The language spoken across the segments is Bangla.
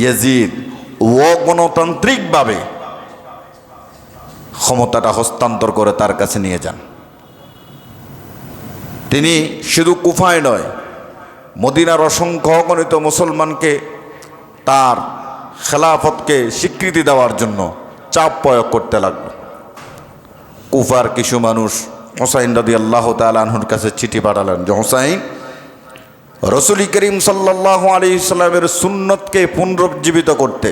ইয়েজিদ, ও গণতান্ত্রিকভাবে ক্ষমতাটা হস্তান্তর করে তার কাছে নিয়ে যান। তিনি শুধু কুফায় নয়, মদিনার অসংখ্য অগণিত মুসলমানকে তার খেলাফতকে স্বীকৃতি দেওয়ার জন্য চাপ প্রয়োগ করতে লাগল। কুফার কিছু মানুষ হোসাইন রদি আল্লাহ তালহুর কাছে চিঠি পাঠালেন যে, হোসাইন রসুল করিম সাল্লাহ আলী ইসলামের সুন্নতকে পুনরুজ্জীবিত করতে,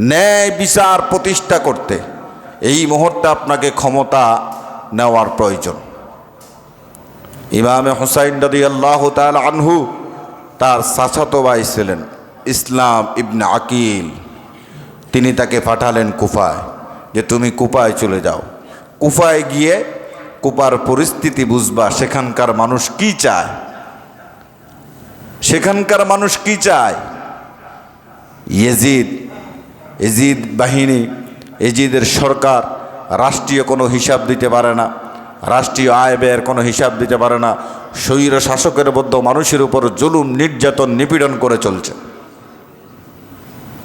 ন্যায় বিচার প্রতিষ্ঠা করতে, এই মুহূর্তে আপনাকে ক্ষমতা নেওয়ার প্রয়োজন। ইমামে হুসাইন রদি আল্লাহ তাল আনহু তার চাচাতো ভাই ছিলেন ইসলাম ইবনে আকিল। তিনি তাকে পাঠালেন কুফায় যে তুমি কুপায় চলে যাও। কুফায় গিয়ে কুপার পরিস্থিতি বুঝবা সেখানকার মানুষ কি চায়। সেখানকার মানুষ কি চায়? ইয়েজিদ। এজিদ বাহিনী এজিদের সরকার রাষ্ট্রীয় কোনো হিসাব দিতে পারে না, রাষ্ট্রীয় আয় ব্যয়ের কোনো হিসাব দিতে পারে না, স্বৈর শাসকের বদ্ধ মানুষের উপর জুলুম, নির্যাতন, নিপীড়ন করে চলছে।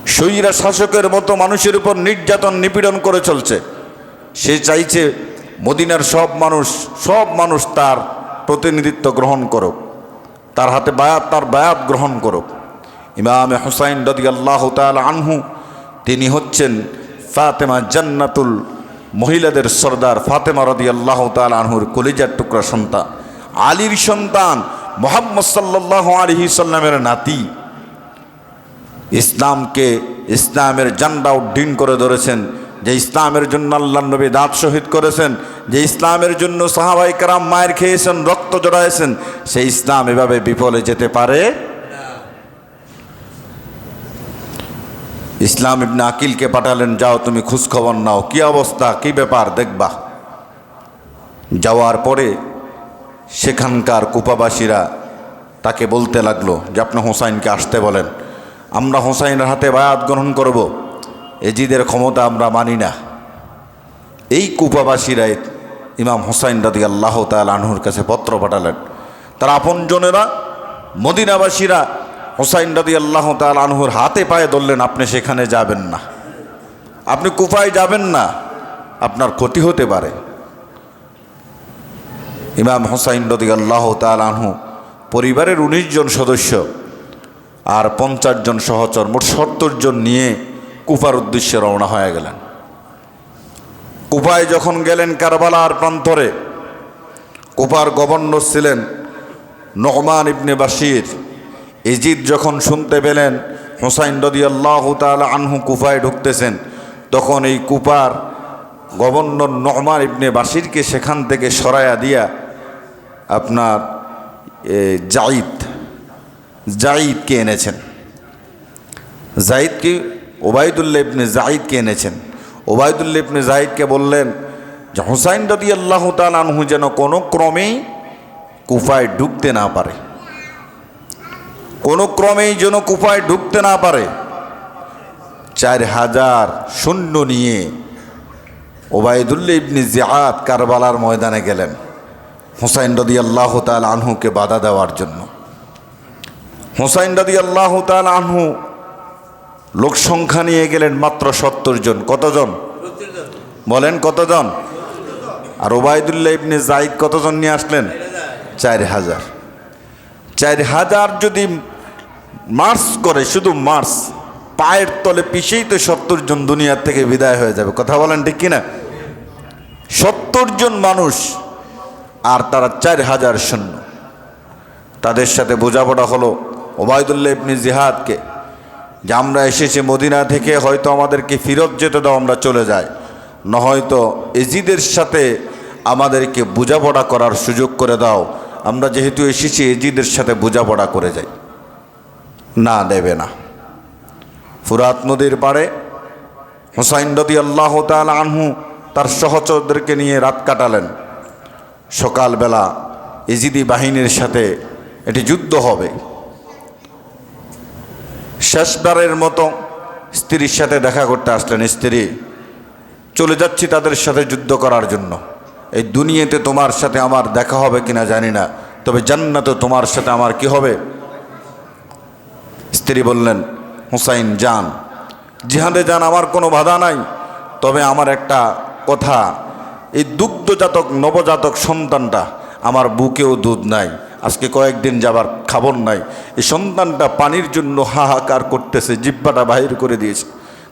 স্বৈরা শাসকের মতো মানুষের উপর নির্যাতন, নিপীড়ন করে চলছে। সে চাইছে মদিনার সব মানুষ সব মানুষ তার প্রতিনিধিত্ব গ্রহণ করুক। তার হাতে বায়াত, তার বায়াত গ্রহণ করুক। ইমামে হুসাইন রদি আল্লাহ তাল আনহু, তিনি হচ্ছেন ফাতেমা জান্নাতুল মহিলাদের সর্দার ফাতেমা রদি আল্লাহ তাল আনহুর কলিজার টুকরা সন্তান। আলীর সন্তান মোহাম্মদ সাল্লাহ আলহি সাল্লামের নাতি। ইসলামকে ইসলামের জান্ডা উড্ডীন করে ধরেছেন যে ইসলামের জন্য আল্লাহ নবী দাঁত শহীদ করেছেন, যে ইসলামের জন্য সাহাবাই কারাম মায়ের খেয়েছেন, রক্ত জড়াইছেন সেই ইসলাম এভাবে বিফলে যেতে পারে? ইসলাম ইবনে আকিলকে পাঠালেন, যাও তুমি খোঁজখবর নাও, কি অবস্থা, কি ব্যাপার, দেখবা। যাওয়ার পরে সেখানকার কুপাবাসীরা তাকে বলতে লাগল যে, আপনি হোসাইনকে আসতে বলেন, আমরা হোসাইনের হাতে বায়াত গ্রহণ করব। এজিদের ক্ষমতা আমরা মানি না। এই কুপাবাসীরা ইমাম হোসাইন রাদি আল্লাহ আনহুর কাছে পত্র পাঠালেন। তার আপনজনেরা, মদিনাবাসীরা হোসাইন রাদি আল্লাহ আনহুর হাতে পায়ে ধরলেন, আপনি সেখানে যাবেন না। আপনি কুফায় যাবেন না। আপনার ক্ষতি হতে পারে। ইমাম হোসাইন রদি আল্লাহ তাল আনহু পরিবারের উনিশ জন সদস্য আর পঞ্চাশ জন সহচর মোট সত্তর জন নিয়ে কুফার উদ্দেশ্যে রওনা হয়ে গেলেন। কুফায় যখন গেলেন কারবালার প্রান্তরে, কুফার গভর্নর ছিলেন নহমান ইবনে বাসির ইজিদ যখন শুনতে পেলেন, হোসাইন রদি আল্লাহ তাল আনহু কুফায় ঢুকতেছেন, তখন এই কুপার গভর্নর নহমান ইবনে বাসিরকে সেখান থেকে সরাইয়া দিয়া আপনার জাইদ জাইদকে এনেছেন। জাইদকে ওবায়দুল্লাহ ইবনে জাইদকে এনেছেন। ওবায়দুল্লাহ ইবনে জাইদকে বললেন যে, হুসাইন রদি আল্লাহ আনহু যেন কোনো ক্রমেই কুফায় ঢুকতে না পারে। কোনো ক্রমেই যেন কুফায় ঢুকতে না পারে। চার হাজার শূন্য নিয়ে ওবায়দুল্লাহ ইবনে জিয়াদ কারবালার ময়দানে গেলেন হুসাইন রদি আল্লাহ তাল আনহুকে বাধা দেওয়ার জন্য। হুসাইন রদি আল্লাহ তাল আনহু লোক সংখ্যা নিয়ে গেলেন মাত্র সত্তর জন। কতজন? বলেন কতজন? আর ওবায়দুল্লাহ ইবনে জাইদ কতজন নিয়ে আসলেন? চার হাজার। চার হাজার যদি মার্চ করে, শুধু মার্চ, পায়ের তলে পিছিয়েই তো সত্তর জন দুনিয়ার থেকে বিদায় হয়ে যাবে। কথা বলেন ঠিক কিনা? সত্তর জন মানুষ, আর তারা চার হাজার শূন্য তাদের সাথে বোঝাপড়া হলো ওবায়দুল্লাহ ইবনি জিহাদকে। যে আমরা এসেছি মদিনা থেকে, হয়তো আমাদেরকে ফিরত যেতে দাও, আমরা চলে যাই। না হয়তো এজিদের সাথে আমাদেরকে বোঝাপড়া করার সুযোগ করে দাও। আমরা যেহেতু এসেছি, এজিদের সাথে বোঝাপড়া করে যাই। না দেবে না। ফুরাত নদীর পাড়ে হুসাইন রদি আল্লাহ তাল আনহু তার সহচরদেরকে নিয়ে রাত কাটালেন। সকালবেলা ইজিদি বাহিনীর সাথে এটি যুদ্ধ হবে। শেষবারের মতো স্ত্রীর সাথে দেখা করতে আসলেন স্ত্রী। চলে যাচ্ছি তাদের সাথে যুদ্ধ করার জন্য। এই দুনিয়াতে তোমার সাথে আমার দেখা হবে কিনা জানি না, তবে জান্নাতে তোমার সাথে আমার কি হবে? স্ত্রী বললেন, হুসাইন, যান। জিহাদে যান, আমার কোনো বাধা নাই। তবে আমার একটা কথা, এই দুগ্ধজাতক, নবজাতক সন্তানটা আমার বুকেও দুধ নাই। আজকে কয়েকদিন যাবার খাবার নাই। এই সন্তানটা পানির জন্য হাহাকার করতেছে, জিব্বাটা বাহির করে দিয়েছে।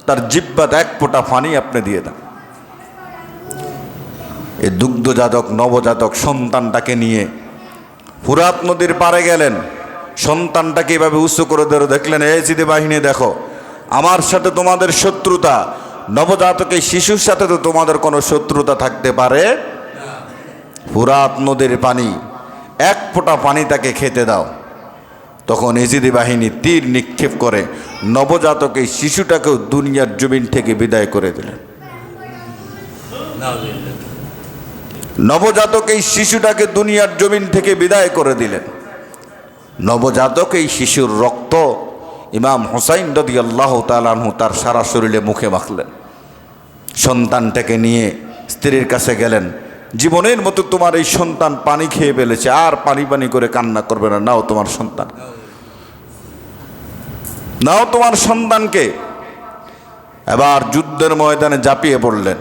তার জিব্বাত এক ফোঁটা পানি আপনি দিয়ে দেন। এই দুগ্ধজাতক, নবজাতক সন্তানটাকে নিয়ে ফুরাত নদীর পারে গেলেন। সন্তানটাকে এভাবে উঁচু করে ধরে দেখলেন, এই চিদি বাহিনী, দেখো, আমার সাথে তোমাদের শত্রুতা। নবজাতক শিশুর সাথে তো তোমাদের কোনো শত্রুতা থাকতে পারে? ফুরাত নদীর পানি এক ফোঁটা পানি তাকে খেতে দাও। তখন এজিদি বাহিনী তীর নিক্ষেপ করে নবজাতক এই শিশুটাকেও দুনিয়ার জমিন থেকে বিদায় করে দিলেন। নবজাতক এই শিশুটাকে দুনিয়ার জমিন থেকে বিদায় করে দিলেন। নবজাতক এই শিশুর রক্ত ইমাম হোসাইন রদি আল্লাহ তালানহু তার সারা শরীরে মুখে মাখলেন। সন্তানটাকে নিয়ে স্ত্রীর কাছে গেলেন। জীবনের মতো তোমার এই সন্তান পানি খেয়ে ফেলেছে, আর পানি পানি করে কান্না করবে না, নাও তোমার সন্তান। নাও তোমার সন্তানকে। এবার যুদ্ধের ময়দানে ঝাঁপিয়ে পড়লেন।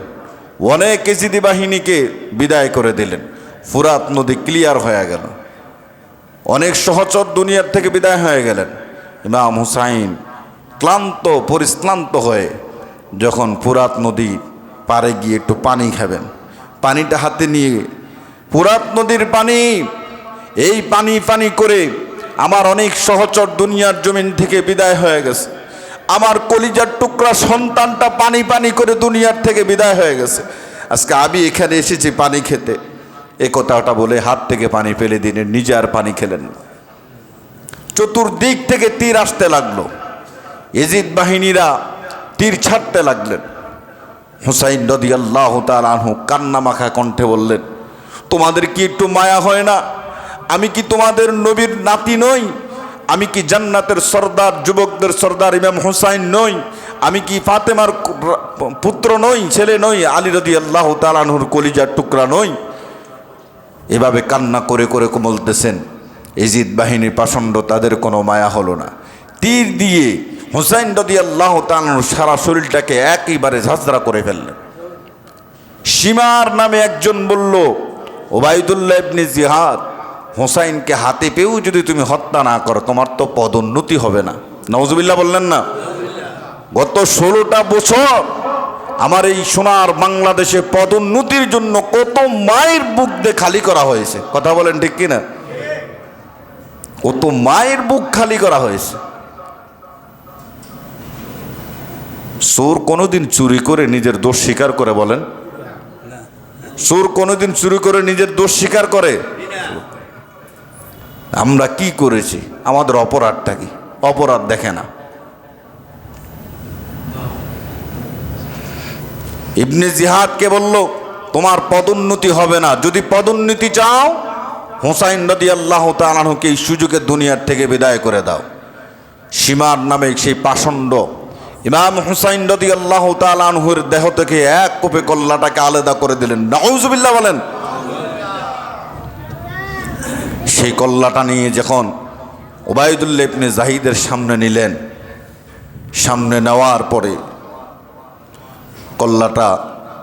অনেক কেজিদি বাহিনীকে বিদায় করে দিলেন। ফুরাত নদী ক্লিয়ার হয়ে গেল। অনেক সহচর দুনিয়ার থেকে বিদায় হয়ে গেলেন। ইমাম হুসাইন ক্লান্ত পরিশ্রান্ত হয়ে যখন ফুরাত নদী পারে গিয়ে একটু পানি খাবেন। পানিটা হাতে নিয়ে, পুরাত নদীর পানি, এই পানি পানি করে আমার অনেক সহচর দুনিয়ার জমিন থেকে বিদায় হয়ে গেছে। আমার কলিজার টুকরা সন্তানটা পানি পানি করে দুনিয়ার থেকে বিদায় হয়ে গেছে। আজকে আমি এখানে এসেছি পানি খেতে। এ কথাটা বলে হাত থেকে পানি ফেলে দিলেন নিজে আর পানি খেলেন না। চতুর্দিক থেকে তীর আসতে লাগল। এজিদ বাহিনীরা তীর ছাড়তে লাগলেন। হুসাইন নদী আল্লাহ আনহু কান্না মাখা কণ্ঠে বললেন, তোমাদের কি একটু মায়া হয় না? আমি কি তোমাদের নবীর নাতি নই? আমি কি জান্নাতের সর্দার, যুবকদের সর্দার ইমাম হুসাইন নই? আমি কি ফাতেমার পুত্র নই, ছেলে নই? আলী রদি আল্লাহ তালানহুর কলিজার টুকরা নই? এভাবে কান্না করে করে বলতেছেন এজিদ বাহিনীর পাষণ্ড তাদের কোনো মায়া হলো না। তীর দিয়ে হুসাইন রদি আল্লাহ তালানুর সারা শরীরটাকে একইবারে ঝাঁঝরা করে ফেললেন। সীমার নামে একজন বলল, ওবায়দুল্লাহ ইবনে জিহাদ, হোসাইনকে হাতে পেয়েও যদি তুমি হত্যা না করো, তোমার তো পদোন্নতি হবে না। নওয়াজবিল্লাহ বললেন না। গত ষোলোটা বছর আমার এই সোনার বাংলাদেশে পদোন্নতির জন্য কত মায়ের বুক দিয়ে খালি করা হয়েছে। কথা বলেন ঠিক কিনা? কত মায়ের বুক খালি করা হয়েছে। চোর কোনোদিন চুরি করে নিজের দোষ স্বীকার করে বলেন? চোর কোনোদিন চুরি করে নিজের দোষ স্বীকার করে? আমরা কি করেছি? আমাদের অপরাধটা কি? অপরাধ দেখে না। ইবনে জিহাদকে বলল, তোমার পদোন্নতি হবে না। যদি পদোন্নতি চাও, হোসাইন নদী আল্লাহ তালাহুকে এই সুযোগে দুনিয়ার থেকে বিদায় করে দাও। সীমার নামে সেই পাষণ্ড ইমাম হুসাইন রদি আল্লাহ তালানহুর দেহ থেকে এক কোপে কল্লাটাকে আলাদা করে দিলেন। নাউজুবিল্লাহ বলেন। সেই কল্লাটা নিয়ে যখন ওবায়দুল্লাহ ইবনে জাহিদের সামনে নিলেন, সামনে নেওয়ার পরে কল্লাটা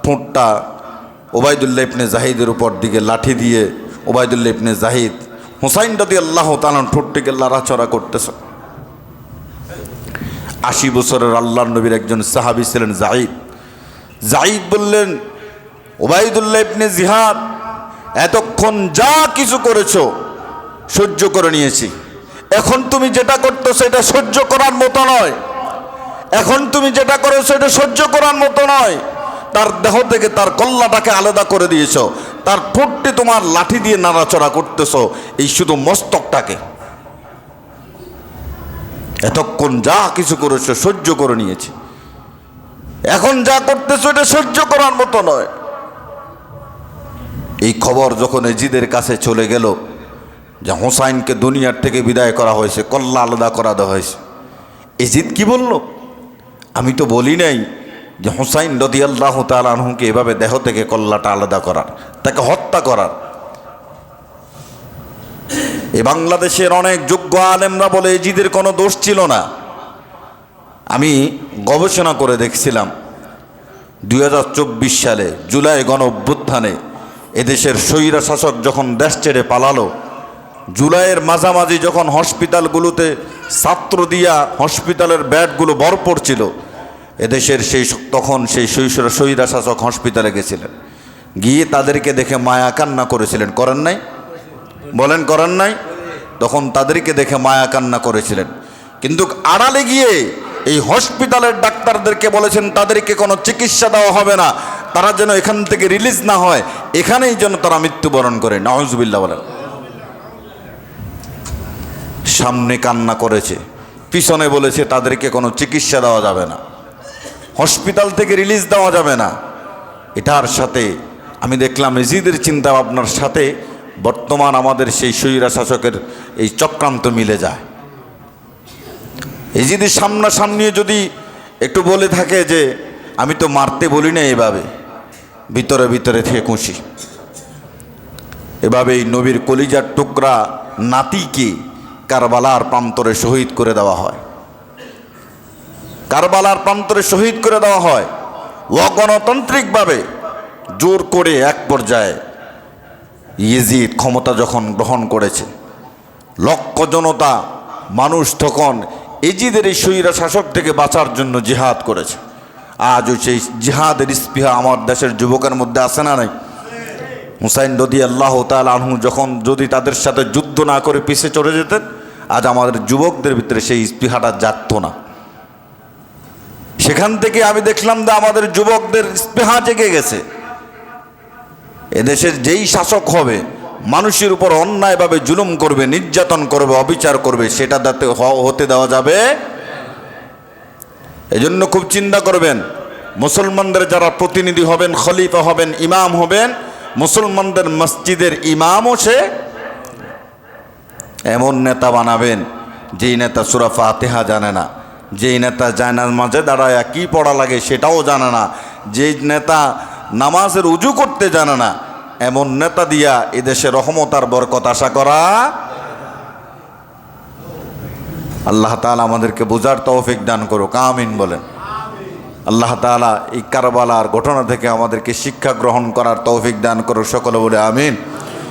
ঠোঁটটা ওবায়দুল্লাহ ইবনে জাহিদের উপর দিকে লাঠি দিয়ে ওবায়দুল্লাহ ইবনে জাহিদ হুসাইন রদি আল্লাহ তালান ঠোঁটটিকে লাড়াচড়া করতেছে। আশি বছরের আল্লাহ নবীর একজন সাহাবি ছিলেন জাহিদ জাহিদ বললেন, ওবায়দুল্লাহ ইবনে জিহাদ, এতক্ষণ যা কিছু করেছ সহ্য করে নিয়েছি। এখন তুমি যেটা করতেছো সেটা সহ্য করার মতো নয়। এখন তুমি যেটা করেছ সেটা সহ্য করার মতো নয়। তার দেহ থেকে তার কল্লাটাকে আলাদা করে দিয়েছ। তার ঠোঁটটি তোমার লাঠি দিয়ে নাড়াচড়া করতেছো। এই শুধু মস্তকটাকে। এতক্ষণ যা কিছু করেছ সহ্য করে নিয়েছি। এখন যা করতেছো এটা সহ্য করার মতো নয়। এই খবর যখন এজিদের কাছে চলে গেল, যে হোসাইনকে দুনিয়ার থেকে বিদায় করা হয়েছে, কল্লা আলাদা করা দেওয়া হয়েছে। এজিদ কি বলল? আমি তো বলি নাই যে হোসাইন রদি আল্লাহ তালহুকে এভাবে দেহ থেকে কল্লাটা আলাদা করার, তাকে হত্যা করার। এ বাংলাদেশের অনেক যোগ্য আলেমরা বলে এজিদের কোনো দোষ ছিল না। আমি গবেষণা করে দেখছিলাম দু হাজার চব্বিশ সালে জুলাই গণ অভ্যুত্থানে এদেশের স্বৈরা শাসক যখন দেশ ছেড়ে পালালো, জুলাইয়ের মাঝামাঝি যখন হসপিটালগুলোতে ছাত্র দিয়া হসপিটালের ব্যাডগুলো ভরপুর ছিল, এদেশের সেই তখন সেই শৈশব স্বৈরা শাসক হসপিটালে গেছিলেন। গিয়ে তাদেরকে দেখে মায়া কান্না করেছিলেন, করেন নাই? বলেন, করেন নাই? তখন তাদেরকে দেখে মায়া কান্না করেছিলেন। কিন্তু আড়ালে গিয়ে এই হসপিটালের ডাক্তারদেরকে বলেছেন, তাদেরকে কোনো চিকিৎসা দেওয়া হবে না। তারা যেন এখান থেকে রিলিজ না হয়, এখানেই যেন তারা মৃত্যুবরণ করে। নওয়াজবিল্লা বলেন। সামনে কান্না করেছে। পিছনে বলেছে, তাদেরকে কোনো চিকিৎসা দেওয়া যাবে না। হসপিটাল থেকে রিলিজ দেওয়া যাবে না। এটার সাথে আমি দেখলাম, এজিদের চিন্তা ভাবনার সাথে বর্তমান আমাদের সেই স্বৈরা শাসকের এই চক্রান্ত মিলে যায়। এই যদি সামনাসামনি যদি একটু বলে থাকে যে, আমি তো মারতে বলি না এভাবে, ভিতরে ভিতরে থেকে এভাবে এই নবীর কলিজার টুকরা নাতিকে কারবালার প্রান্তরে শহীদ করে দেওয়া হয়। কারবালার প্রান্তরে শহীদ করে দেওয়া হয়। অগণতান্ত্রিকভাবে জোর করে এক পর্যায়ে ইয়েজিদ ক্ষমতা যখন গ্রহণ করেছে, লক্ষ জনতা, মানুষ তখন এজিদের এই স্বৈরা শাসক থেকে বাঁচার জন্য জিহাদ করেছে। আজও সেই জিহাদের স্পৃহা আমার দেশের যুবকের মধ্যে আসে না নাই? হুসাইন রদি আল্লাহ তাল আনহু যখন যদি তাদের সাথে যুদ্ধ না করে পিছে চলে যেতেন, আজ আমাদের যুবকদের ভিতরে সেই স্পৃহাটা জাগতো না। সেখান থেকে আমি দেখলাম যে আমাদের যুবকদের স্পৃহা জেগে গেছে। এদেশের যেই শাসক হবে, মানুষের উপর অন্যায়ভাবে জুলুম করবে, নির্যাতন করবে, অবিচার করবে, সেটা হ- হতে দেওয়া যাবে। এজন্য খুব চিন্তা করবেন, মুসলমানদের যারা প্রতিনিধি হবেন, খলিফা হবেন, ইমাম হবেন, মুসলমানদের মসজিদের ইমামও সে এমন নেতা বানাবেন, যেই নেতা সুরা ফাতেহা জানে না, যেই নেতা জায়নার মাঝে দাঁড়ায় কি পড়া লাগে সেটাও জানে না, যেই নেতা নামাজের উজু করতে জানে না এমন নেতা দিয়া এদেশে রহমতার বরকত আশা করা আল্লাহ তালা আমাদেরকে বোঝার তৌফিক দান করুক, আমিন বলেন। আল্লাহ তালা এই কারবালার ঘটনা থেকে আমাদেরকে শিক্ষা গ্রহণ করার তৌফিক দান করুক, সকলে বলে আমিন।